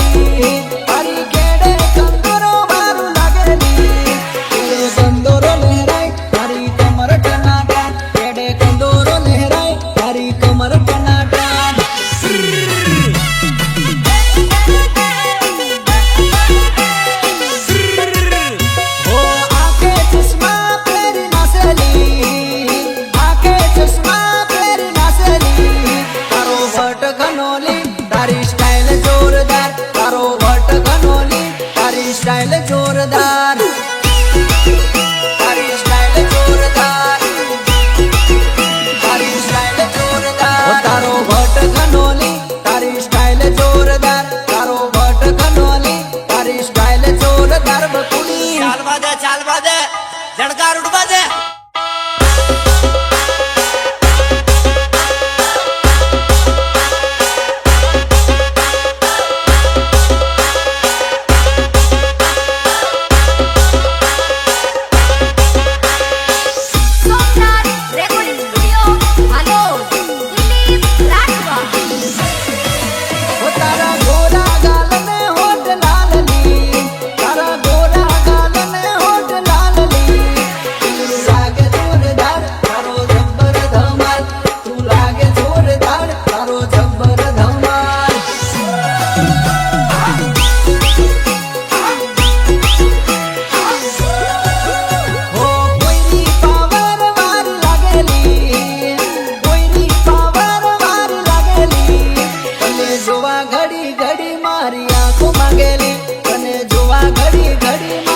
You. Style જોરદાર. તારી style જોરદાર. તારી સ્ટાઇલ જોરદાર. તારો ભટ કનોલી તારી સ્ટાઇલ જોરદાર. તારો ભટ કનોલી તારી ચાલવા દે. રાખું માંગેલી અને જોવા ઘડી ઘડી